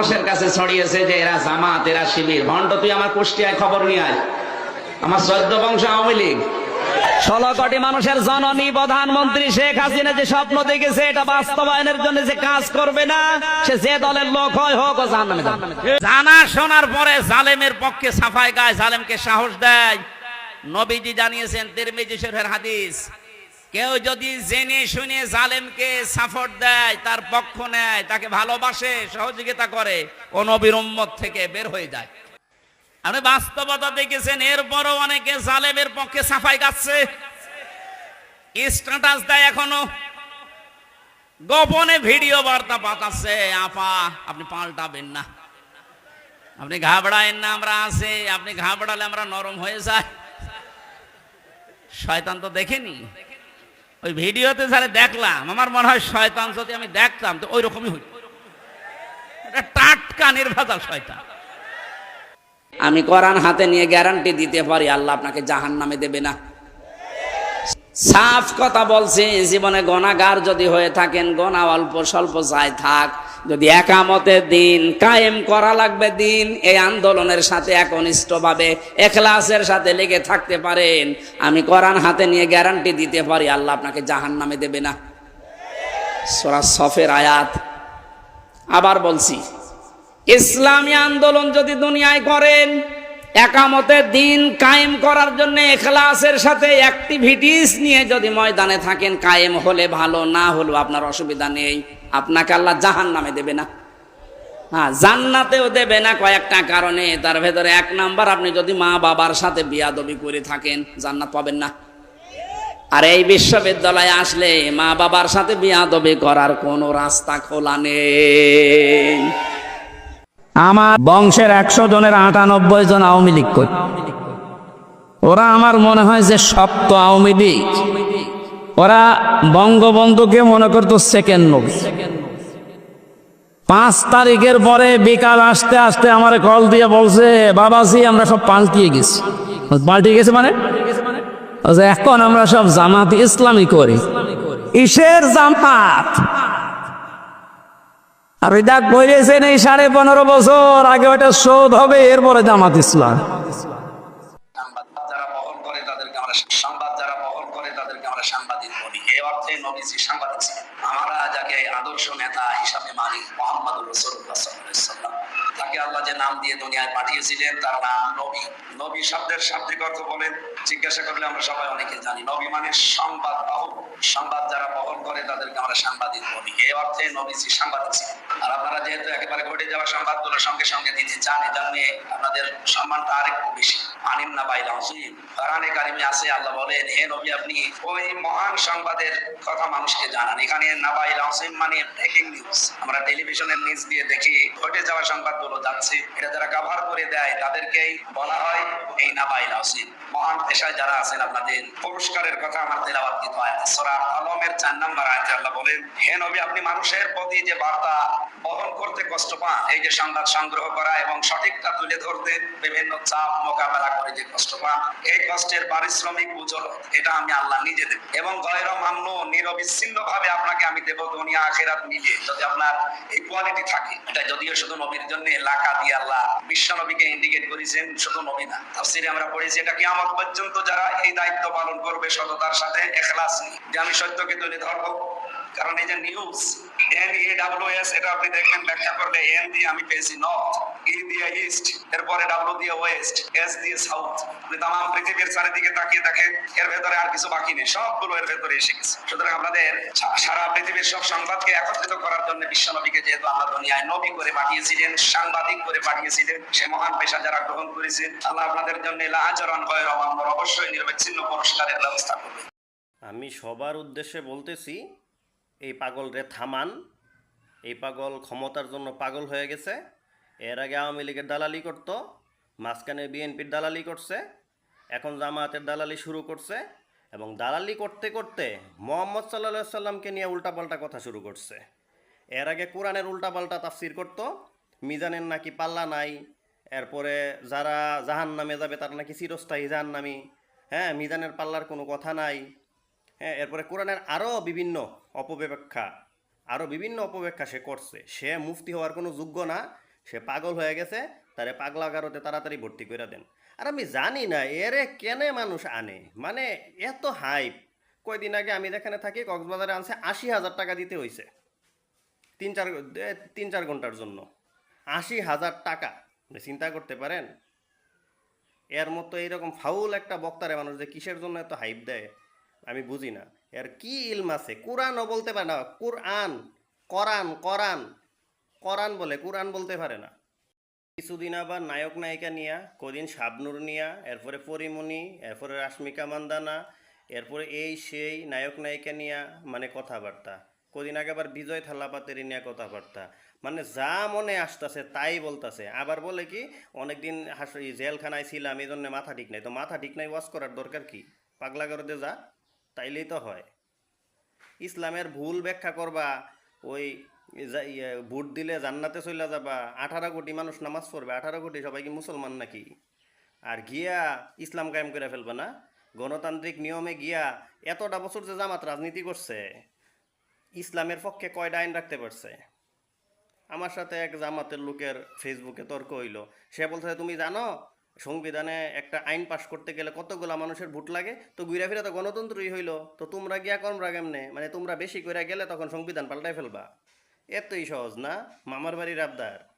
মানুষের কাছে ছড়িয়েছে যে এরা জামাত এরা শিবির। ভণ্ড তুই আমার কুষ্টিয়ায় খবর নিয়ে আয়। আমার চোদ্দ বংশ আওয়ামী লীগ। ষোলো কোটি মানুষের জননী প্রধানমন্ত্রী শেখ হাসিনা যে স্বপ্ন দেখেছে এটা বাস্তবায়নের জন্য যে কাজ করবে না সে যে দলের লোক হয় হোক ও জানা শোনার পরে জালেমের পক্ষে সাফাই গায় জালেমকে সাহস দেয়। নবীজি জানিয়েছেন তিরমিজি শরীফের হাদিস কেউ যদি জেনে শুনে জালেমকে সাপোর্ট দেয়, তার পক্ষ নেয়, তাকে ভালোবাসে, সহযোগিতা করে নবীর থেকে বের হয়ে যায়। আপনি বাস্তবতা দেখেছেন, এরপরও অনেকে জালেমের পক্ষে সাফাই গাচ্ছে স্ট্যাটাস দেয় এখনও। গোপনে ভিডিও বার্তা পাঠাচ্ছে, আপা, আপনি পাল্টাবেন না। আপনি ঘাবড়ায়েন না, আমরা আছি। আপনি ঘাবড়ালে আমরা নরম হয়ে যাই। শয়তান তো দেখেনি। ওই ভিডিওতে যারা দেখলাম, আমার মনে হয় শয়তান যদি আমি দেখতাম, তো ওই রকমই হইত। এটা টাটকা নির্ভাজাল শয়তান। আমি কোরআন হাতে নিয়ে গ্যারান্টি দিতে পারি, আল্লাহ আপনাকে জাহান নামে দেবে না। সাফ কথা বলছি, জীবনে গণাগার যদি হয়ে থাকেন গণা অল্প স্বল্প যায় থাক। যদি একামতের দিন কায়েম করা লাগবে দিন, এই আন্দোলনের সাথে একনিষ্ঠভাবে, এখলাসের সাথে লেগে থাকতে পারেন। আমি কোরআন হাতে নিয়ে গ্যারান্টি দিতে পারি, আল্লাহ আপনাকে জাহান নামে দেবে না। সোরা সফের আয়াত। আবার বলছি, ইসলামী আন্দোলন যদি দুনিয়ায় করেন একামতের দিন কায়েম করার জন্য এখলাসের সাথে অ্যাক্টিভিটিস নিয়ে যদি ময়দানে থাকেন, কায়েম হলে ভালো, না হলেও আপনার অসুবিধা নেই। আপনাকে আল্লাহ জাহান নামে দেবে না। হ্যাঁ জান্নাতেও দেবে না কয়েকটা কারণে। তার ভেতরে এক নাম্বার, আপনি যদি মা বাবার সাথে বিয়াদবি করে থাকেন, জান্নাত পাবেন না। আর এই বিশ্ববিদ্যালয়ে আসলে মা বাবার সাথে বিয়াদবি করার কোনো রাস্তা খোলা নেই। আমার বংশের একশো জনের আটানব্বই জন আওয়ামী লীগ করি। ওরা আমার মনে হয় যে সপ্ত আওয়ামী লীগ। ওরা বঙ্গবন্ধুকে মনে করতো সেকেন্ড নবী। পাঁচ তারিখের পরে বিকাল আসতে আসতে আমার কল দিয়ে বলছে, বাবাজি, আমরা সব পাল্টিয়ে গেছি। পাল্টিয়ে গেছে মানে? এখন আমরা সব জামাত ইসলামী করি। ইসের জামাত আর দেখ করেছেন এই সাড়ে পনেরো বছর, আগে ওটা শোধ হবে, এরপরে জামাত ইসলাম। সংবাদ যারা বহন করে তাদেরকে আমরা সাংবাদিক বলি। আমরা যাকে আদর্শ নেতা হিসাবে মানি মোহাম্মদ রসুল্লাহ সাল্লাম তাকে আল্লাহ যে নাম দিয়ে দুনিয়ায় পাঠিয়েছিলেন, তার নাম নবী। নবী শব্দের শাব্দিক অর্থ বলেন, জিজ্ঞাসা করলে আমরা সবাই অনেকে জানি। নবী মানে সংবাদ বাহক। সংবাদ যারা বহন করে, তাদেরকে আমরা সাংবাদিক বলি। এই অর্থে নবীজি সাংবাদিক ছিলেন। আর আপনারা যেহেতু একেবারে ঘটে যাওয়া সংবাদগুলো সঙ্গে সঙ্গে দিতে চান এই জন্য আপনাদের সম্মানটা আরেকটু বেশি। আনিম না বাইলাম কোরআনে কারিমে আছে, আল্লাহ বলেন, হে নবী, আপনি ওই মহান সংবাদের কথা মানুষকে জানান। এখানে নাবাইল আসিম মানে ব্রেকিং নিউজ আমরা টেলিভিশনের নিউজ দিয়ে দেখি, ঘটে যাওয়া সংবাদগুলো যাচ্ছে, এটা যারা কভার করে দেয়, তাদেরকেই বলা হয় এই মহান পেশায় যারা আছেন আপনাদের, পুরস্কারের কথা আমার তেলাবাদ সূরা আলমের চার নাম্বার আল্লাহ বলেন, হে নবী, আপনি মানুষের প্রতি যে বার্তা বহন করতে কষ্ট পান, এই যে সংবাদ সংগ্রহ করা এবং সঠিকটা তুলে ধরতে বিভিন্ন চাপ মোকাবেলা করে যে কষ্ট পান, এই কষ্টের পারিশ্রমিক উজ্জ্বল, এটা আমি আল্লাহ নিজে দেব এবং গয়র মান্য নিরবিচ্ছিন্ন ভাবে আপনাকে আমি দেব দুনিয়া, আখেরাত মিলিয়ে যদি আপনার এই কোয়ালিটি থাকে। এটা যদিও শুধু নবীর জন্য এলাকা দিয়ে আল্লাহ বিশ্ব নবীকে ইন্ডিকেট করেছেন, শুধু নবী না, তাফসিরে আমরা পড়েছি এটা কিয়ামত পর্যন্ত যারা এই দায়িত্ব পালন করবে সততার সাথে এখলাস নিয়ে। যে আমি সত্যকে তুলে ধরবো, কারণ এই যে news N E W S এটা আপনি দেখবেন ব্যাখ্যা করলে এন দিয়ে আমি পেয়েছি নর্থ দিয়ে ইস্ট, এরপরে ডাব্লিউ দিয়ে ওয়েস্ট, এস দিয়ে সাউথ। পৃথিবীর চারিদিকে তাকিয়ে দেখেন, এর ভেতরে আর কিছু বাকি নেই। সবগুলো এর ভেতরে এসে গেছে। সুতরাং আপনাদের সা- সারা পৃথিবীর সব সংবাদকে একত্রিত করার জন্য বিশ্ব নবীকে যেহেতু আল্লাহ দুনিয়ায় নবী করে পাঠিয়েছিলেন, সাংবাদিক করে পাঠিয়েছিলেন, সে মহান পেশা যারা গ্রহণ আল্লাহ আপনাদের জন্য রমান্দর অবশ্যই নিরবিচ্ছিন্ন পুরস্কারের ব্যবস্থা করবে। আমি সবার উদ্দেশ্যে বলতেছি, এই পাগল রে থামান। এই পাগল ক্ষমতার জন্য পাগল হয়ে গেছে। এর আগে আওয়ামী লীগের দালালি করতো, মাঝখানে বিএনপির দালালি করছে, এখন জামায়াতের দালালি শুরু করছে এবং দালালি করতে করতে মোহাম্মদ সাল্লা সাল্লামকে নিয়ে উল্টাপাল্টা কথা শুরু করছে। এর আগে কোরআনের উল্টাপাল্টা তাফসির করতো, মিজানের নাকি পাল্লা নাই, এরপরে যারা জাহান নামে যাবে তারা নাকি চিরস্থায়ী জাহান নামি হ্যাঁ মিজানের পাল্লার কোনো কথা নাই হ্যাঁ এরপরে কোরআনের আরও বিভিন্ন অপব্যাখ্যা আরও বিভিন্ন অপব্যাখ্যা সে করছে, সে মুফতি হওয়ার কোনো যোগ্য না সে পাগল হয়ে গেছে, তারে পাগলা গারোতে তাড়াতাড়ি ভর্তি করে দেন। আর আমি জানি না, এরে কেনে মানুষ আনে? মানে এত হাইপ। কয়দিন আগে আমি যেখানে থাকি, কক্সবাজারে আনছে আশি হাজার টাকা দিতে হয়েছে তিন চার তিন চার ঘণ্টার জন্য। আশি হাজার টাকা। চিন্তা করতে পারেন? এর মতো এইরকম ফাউল একটা বক্তারে মানুষ যে কিসের জন্য এত হাইপ দেয়, আমি বুঝি না। এর কি ইলম আছে? কোরআনও বলতে পারে না। কোরআন, করান করান। করান বলে, কোরআন বলতে পারে না। কিছুদিন আবার নায়ক নায়িকা নিয়া, কদিন শাবনুর নিয়া, এরপরে পরিমণি, এরপরে রাশ্মিকা মান্দানা, এরপরে এই সেই নায়ক নায়িকা নিয়া মানে কথাবার্তা। কদিন আগে আবার বিজয় থালাপাতের নিয়ে কথাবার্তা। মানে যা মনে আসতেছে তাই বলতাছে। আবার বলে কি, অনেকদিন হাস জেলখানায় ছিলাম এই জন্য মাথা ঠিক নাই। তো মাথা ঠিক নাই ওয়াশ করার দরকার কি? পাগলা করতে যা, তাইলেই তো হয়। ইসলামের ভুল ব্যাখ্যা করবা, ওই ভোট দিলে জান্নাতে চলে যাবা। আঠারো কোটি মানুষ নামাজ পড়বে। আঠারো কোটি সবাই কি মুসলমান নাকি? আর গিয়া ইসলাম কায়েম করে ফেলবে না? গণতান্ত্রিক নিয়মে গিয়া এতটা বছর যে জামাত রাজনীতি করছে, ইসলামের পক্ষে কয়টা আইন রাখতে পারছে? আমার সাথে এক জামাতের লোকের ফেসবুকে তর্ক হইল। সে বলছে, তুমি জানো, সংবিধানে একটা আইন পাশ করতে গেলে কতগুলা মানুষের ভোট লাগে? তো ঘুরে ফিরে তো গণতন্ত্রই হইল। তো তোমরা গিয়া কমরা কেমনে? মানে তোমরা বেশি করে গেলে তখন সংবিধান পাল্টাই ফেলবা। এতই সহজ না? মামার বাড়ির আবদার।